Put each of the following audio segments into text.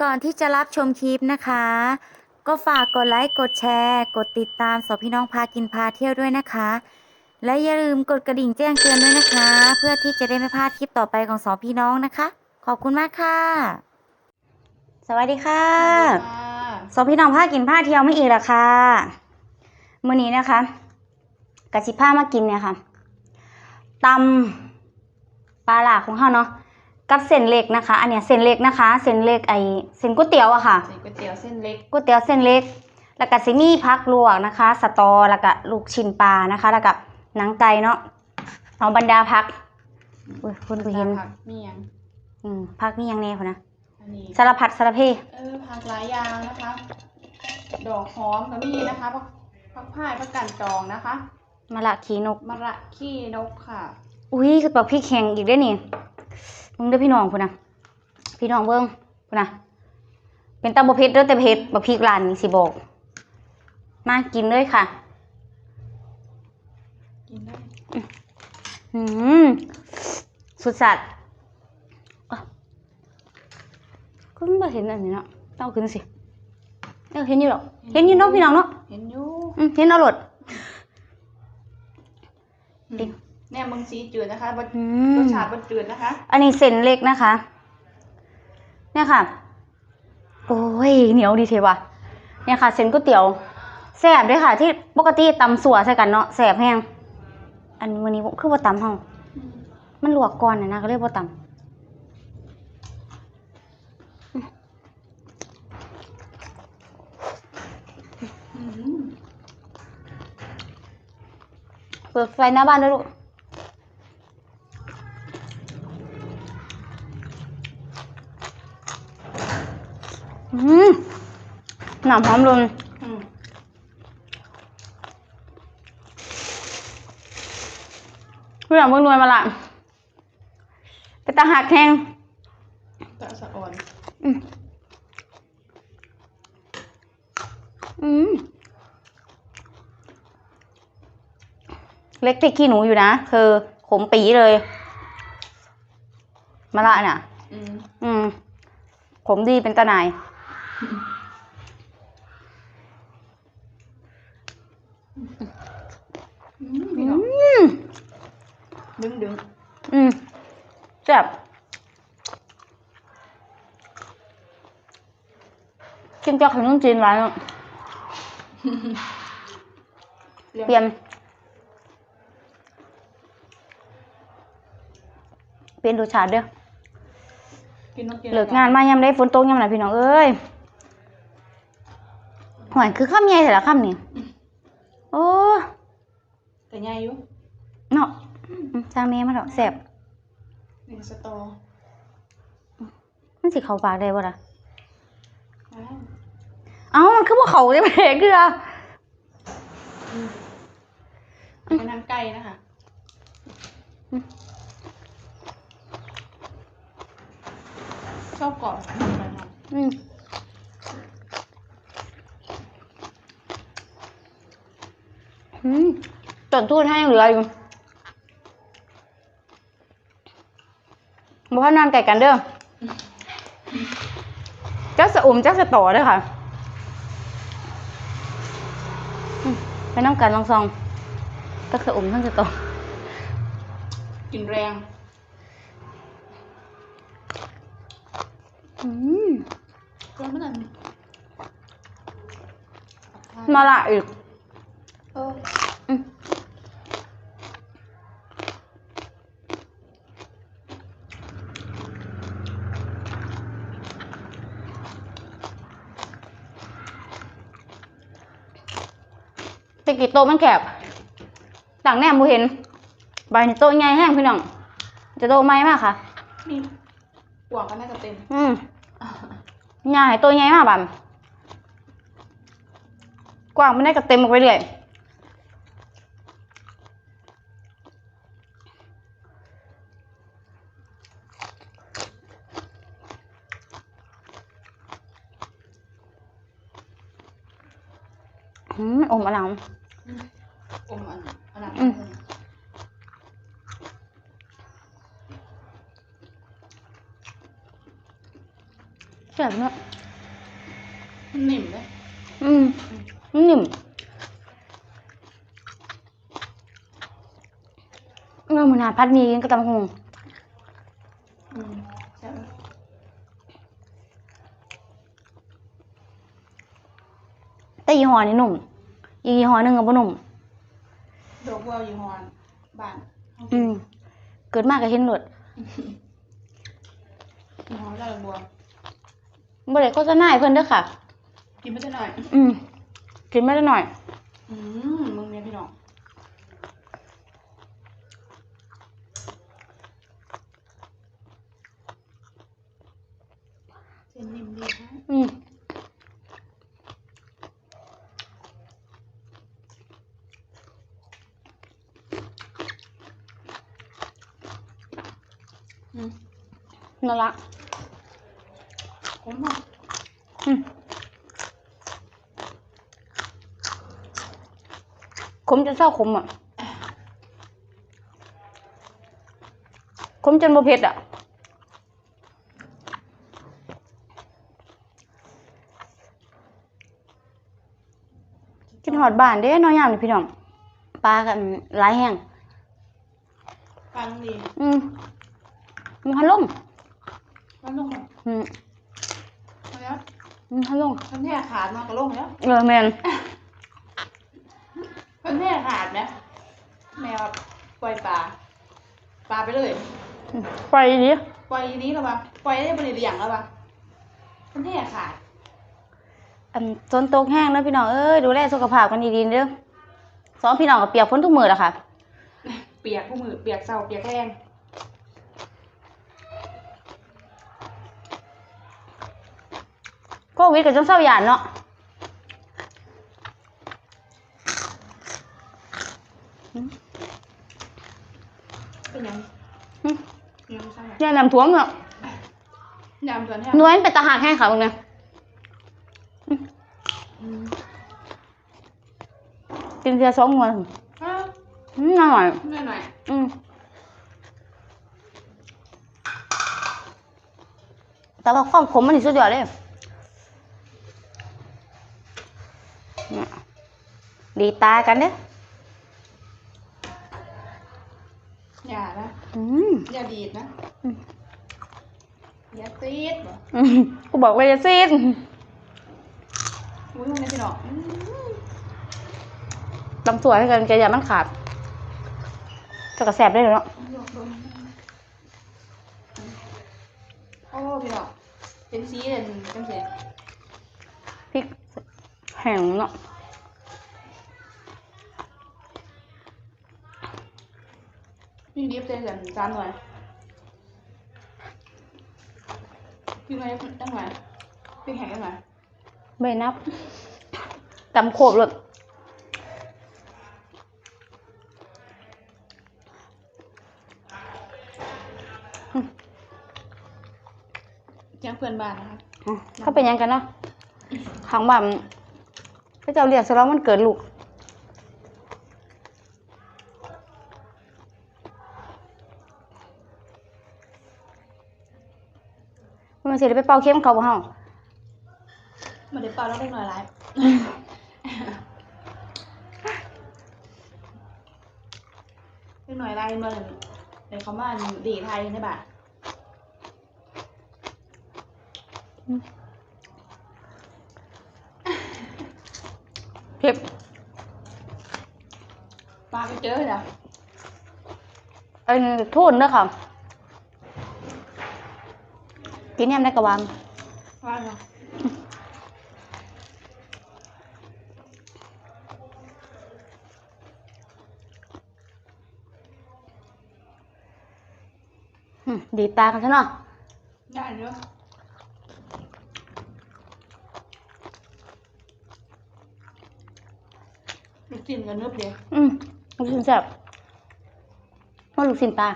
ก่อนที่จะรับชมคลิปนะคะ ก็ฝากกดไลค์ กดแชร์ กดติดตามสองพี่น้องพากินพาเที่ยวด้วยนะคะ และอย่าลืมกดกระดิ่งแจ้งเตือนด้วยนะคะ เพื่อที่จะได้ไม่พลาดคลิปต่อไปของสองพี่น้องนะคะ ขอบคุณมากค่ะ สวัสดีค่ะสองพี่น้องพากินพาเที่ยวไม่อีกละค่ะมื้อนี้นะคะกะสิพามากินเนี่ยค่ะตำปลาหลาของเฮาเนาะ กับเส้นเล็กนะคะ อันเนี้ยเส้นเล็กนะคะ เส้นเล็กไอเส้นก๋วยเตี๋ยวอะค่ะใส่ก๋วยเตี๋ยวเส้นเล็กก๋วยเตี๋ยวเส้นเล็ก แล้วก็สิมีผักลวกนะคะ สตอแล้วก็ลูกชิ้นปลานะคะ แล้วก็หนังไก่เนาะเอาบรรดาผักอุ้ยคุณกูเห็นผักเมียงอืมผักนี่ยังแน่คนนะอันนี้สารพัดสารเพเออผักหลายอย่างนะคะ ดอกหอมก็มีนะคะผักผักพายผักกันจองนะคะมะละขีนกมะระขี้นกค่ะ อุ้ยคือแบบพริกแข็งอีกได้อนี่ มึงเด้อพี่น้องพุ่นนะพี่น้องเบิ้งพุ่นนะเป็นตาบะเพ็ดเด้อแต่เพ็ดบะพริกร้านนี้สิบอก มากินเลยค่ะกินได้อืมสุดสัตว์อะก็ไม่เห็นอันนี้เนาะเอาขึ้นสิเออเห็นอยู่หรอกเห็นอยู่เนาะพี่น้องเนาะเห็นอยู่อืมเห็นเอาโหลดอื มดิเนี่ยมึงสีจืดนะคะบอืรมสชาติบจืดนะคะ อันนี้เส้นเล็กนะคะ เนี่ยค่ะ โอ้ยเหนียวดีเทวะเนี่ยค่ะ เส้นก๋วยเตี๋ยวแซ่บด้วยค่ะ ที่ปกติตำสัวใส่กันเนาะแซ่บแห้งอันวันนี้คือว่าตำห้องมันลวกก่อนนะนะก็เลยว่าตำอืมเปิดไฟหน้าบ้านด้วยลูก หนามหอมลนอืมพี่หนามเบิ่งหนวยมาละไปตาหักแห้งตะสะอ่อน อืมอืมเล็กพริกขี้หนูอยู่นะคือขมปีเลยมะละน่ะ อืม อืมผมดีเป็นตาหนายอืม พี่น้องอืมดึงดึงอืมแซ่บกินจากขนมจีนร้านอะเปลี่ยนเปลี่ยนรสชาติเด้อกินนกกินเลิกงานมายามได้ฝนตกยามไหนพี่น้องเอ้ยห วยคือข้ามใหญ่แต่ละข้ามนี่โอ้แต่ใหญ่อยู่เนาะอืมจางเมมาเถอะแซ่บนี่สตอมันสิเข้าปากได้บ่ล่ะอ้าวเอ้ามันคือบ่เข้าได้บ่เด้คืออืมเป็นน้ำไก่นะคะชอบกรอบทำไปทำอืมอืม ต้นทุนให้ยังเหลืออยู่บ่พานานไก่กันเด้อจักสะอุ่มจักสะต่อเด้อค่ะอืมไปน้ำกันลองซองจักสะอุ่มทั้งสะต่อกินแรงอืมก็ไม่นานมาละอีกเอออืม ตะกี้โตมันแคบต่างแนมบูเห็น ใบนี่โตใหญ่แห้งพี่น้อง จะโต๊ะไม้มากค่ะนี่หวังก็น่าจะเต็ม อืมใหญ่โตใหญ่มากบัมกว้างไม่ได้ก็เต็มออกไปเรื่อย อืมอมอลังอมอันอันนั้นอืมแซ่บเนาะมันนิ่มเลยอืมมันนิ่มเราเหมือนหาพัดหมีกินกับตำหงอืมใช่ไหมแต่ยี่ห้อนี่นุ่ม อีกยี่ห้อหนึงก็บ่นุ่ม ดอกบัวอยู่ฮอนบ้านอืม เกิดมากก็เห็นหลดอยู่ฮอนได้ดอกบัวบ่ได้โฆษณาให้เพิ่นเด้อค่ะ กินไม่ได้หน่อย อืมกินไม่ได้หน่อย อืมมึงเนี่ยพี่น้องเส้นนิ่มดีฮะอืม นั่นละผมบอกอืมขมจนเศร้าขมอะขมจนบ่เผ็ดอะกินหอดบ้านเด้น้อยยามนี่พี่น้องปลากันหลายแห้งฟังดีอืม มันพันลงมันลงแบบอืมมาแล้วมันพันลงมันแท่ขาดมากระลงแล้วเออแมนมันแท่ขาดนะแมวปล่อยปลาปลาไปเลยไปดิปล่อยอีนี้แล้วปะปล่อยได้บริเลียงแล้วปะมันแท่ขาดอันจนตกแห้งนะพี่น้องเอ้ยดูแลสุขภาพกันดีๆเด้อสองพี่น้องกับเปียกพ้นทุกมือแล้วค่ะ เปียกผู้มือเปียกเศร้าเปียกแรง โควิดกับจนเศร้าหยานเนาะเป็นยังหึยังไม่ใช่เนี่ยน้ำท่วมเนาะยำส่วนแท้หน่วยมันเป็นตาหากแห้งค่ะมึงเนี่ยอืมกินเพียสองหน่วยอ้าวอืมอร่อยหน่อยหน่อยอืมแต่ว่าความขมมันนี่สุดยอดเลย เนี่ยดีตากันเด้ออย่านะอืมอย่าดีดนะอืมอย่าตีดบ่อืมกูบอกว่าจะซีดอุ้ยมันไม่ใช่หรอกอืมตำสวยให้กันแกอย่ามันขาดจะกระแสบได้เลยเนาะยกลงโอ้พี่หรอกเป็นสีเด่นจังสิพริก แห้งเนาะนี่ดิฟเต็มกันจานหน่อยพี่ไงตั้งหน่อยพี่แข็งตั้งหน่อยใบนับตำโขบเลยเจ้าเพื่อนบ้านนะคะอะเขาเป็นหยังกันเนาะขังบ้าน พระเจ้าเรียกสลองมันเกิดลูกมันสิได้ไปเป่าเข้มเขาบ่เฮามาเดี๋ยวเป่าแล้วเล็กหน่อยไรเล็กหน่อยไรเมื่อเดี๋ยวเขามาดีไทยในบาน เผ็ดปลาไปเจอเหรอเอันทูนเด้อค่ะ กินยามได้กะวางว่าเหรออืมดีตากันซะเนาะได้เนอะ ลูกจิ้นกันนึบเดียวอืมลูกชิ้นแซ่บว่าลูกชิ้นตา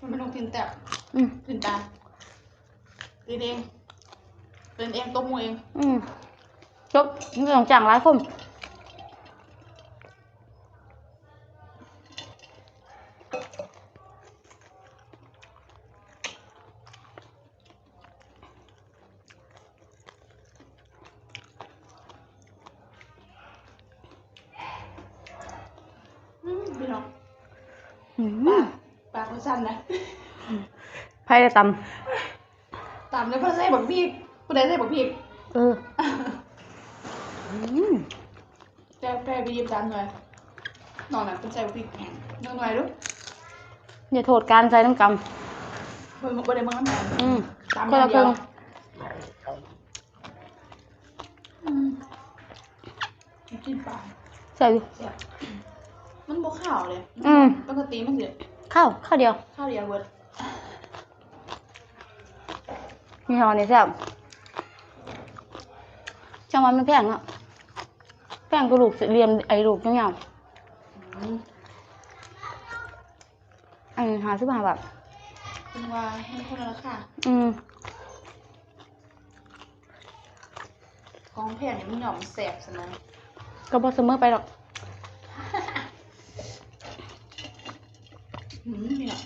มันไม่ต้องกินแต่อืมกินตากินเองเป็นเองต้มมือเอง อืมจบไม่ต้องจ้างหลายคน อื ปามกปากมันสั้นนะไพ่ได้ตตามเลยเพื่อใส่บักพริกผู้ใดใส่บักพริกำเอออืมแจ้แป้ไปหยิบจานหน่อยนอนน่ะเป็นใส่บักพริกแห้งเนื้อหน่อยดูอย่าโทษการใส่น้ำกเพิ่นบ่ได้มึงน้ำแข็งำอืมตามคนละอครึ่ย่างงเดียวอืมกินปลาใส่อยู่เสียบ มันบ่ข้าวเลยอืมปกติมันสิข้าวข้าวเดียว ข้าวเดียวเบิดมีหอนี่แซ่บจังหวะมันแพงอะแพงกระดูกเรียมไอ้ลูกยาวอืมๆอันหาสิบห้าบาทเป็นว่าให้คนละราคาอืมของแพงนี่มันหย่อมแสบซะนะก็บ่เสมอไปหรอก อืมนี่น่ะ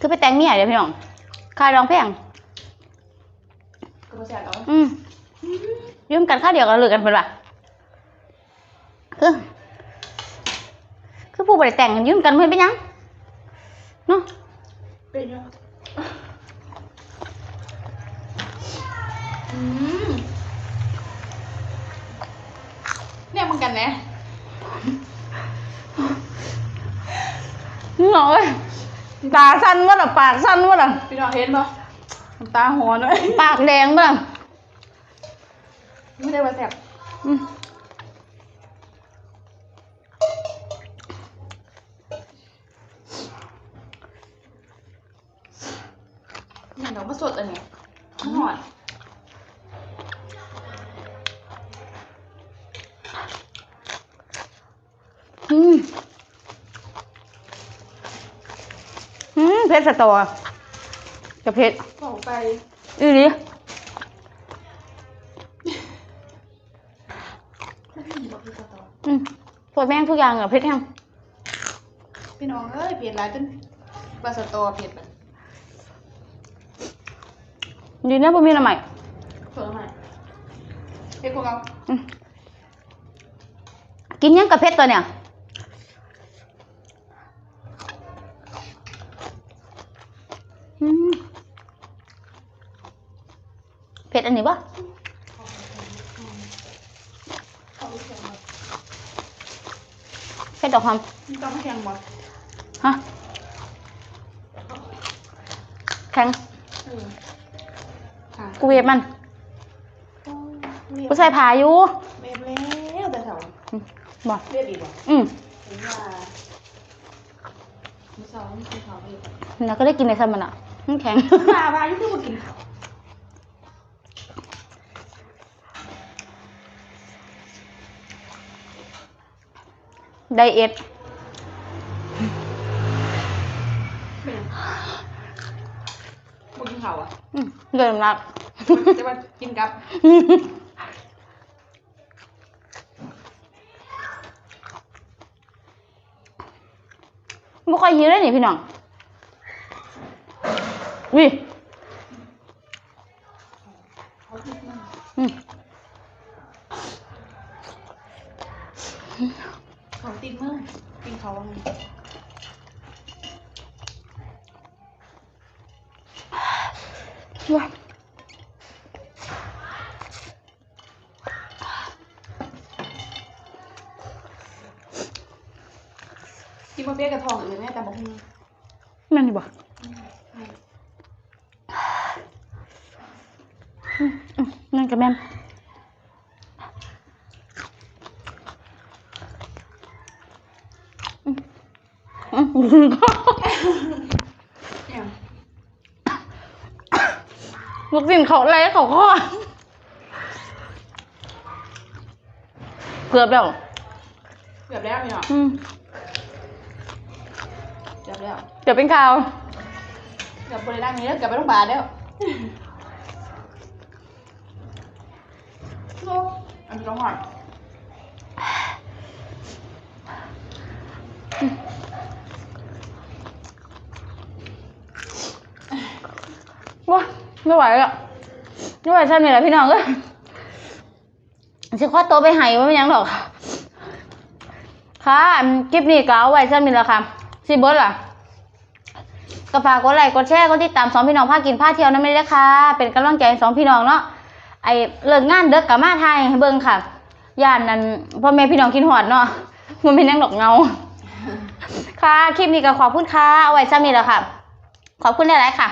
คือไปแต่งเมียเดี๋ยวพี่น้องคายรองแพงก็บ่แสบเอาอืมยืมกันค่าเดียวกันหรือกันเป็นปะคือคือผู้บริแต่งกันยืมกันไม่เป็นหยังเนาะเป็นอยู่อืมเนี่ยมึงกันแห น่มึงเหรอเอ้ยตาสั้นวะล่ะปากสั้นวะล่ะพี่น้องเห็นบ่น้ำตาหอนเลยปากแดงวะล่ะไม่ได้ว่าแสบอืมเนี่ยเดี๋ยวมาสดอันเนี้ยมันหอนอืมอืม เพชรสตอกับเพชรบอกไปอีหลีไม่มีบอกพี่ต่ออืมพวกแม่งทุกอย่างอะเพชรแฮมพี่น้องเอ้ยเปลี่ยนร้านจนบาสตอเปลี่ยนไปดีนะบ่มีละใหม่เพิ่มมาเฮ้ยพวกเราอืมกินหยังกับเพชรตัวเนี่ยอืมเผ็ ดอันนี้ปะเอาไปแข่งหมดเผ็ดดอกหอมนี่ต้องมาแข่งหมดฮะแข็งเออค่ะกูเวฟมันโอ้เรียบกูใส่ผ้าอยู่เวฟแล้วแต่แถวอืมบ่เรียบอีกบ่อืมเห็นว่ามือสองมือสองเรียบแล้วก็ได้กินในซ้ำมันอะมันแข็งมาบ้านนี่คือบ่กินข้าว ไดเอทเป็นยังบ่กินข้าวอะอืมเดินรักจะมากินกับไม่ค่อยหิวเลยนี่พี่น้องวิเขาคิดมากอืม เขาติดมือกินเขาว่าไงว้ากินมาเปี๊ยกกับทองอื่นแม่แต่บอกมึงแม่นดีบ่อืมอืมนั่นก็แม่นอืมอืม เนี่ย ลูกศิษย์ เขาอะไรเขาข้อเกือบแล้วเกือบแล้วเนี่ยอืมเกือบแล้วเกือบเป็นข่าว เกือบบริด้านนี้แล้วเกือบไปโรงพยาบาลแล้วโอ้อันนี้ต้องหอนว้าไม่ไหวแล้ว ไม่ไหวฉันนี่แหละพี่น้องเอ้ยสิข้อโตวไปใหายว่าไม่ยังหรอก ค่ะคลิปนี้ก็เอาไว้ฉันนี่แหละค่ะสิเบิร์ดล่ะก็ฝากกดไลค์กดแชร์กดติดตามสองพี่น้องพากินพาเที่ยวนั่นไม่ได้ค่ะ เป็นกำลังใจสองพี่น้องเนาะไอเลิกงานเด็กกับมาไทยให้เบิ่งค่ะย่านนั้นพ่อแม่พี่น้องกินหอดเนาะมันเป็นนังดอกเงา ค่ะคลิปนี้ก็ขอบคุณค่ะเอาไว้ซ้ำนี้แหละค่ะ ขอบคุณหลายๆค่ะ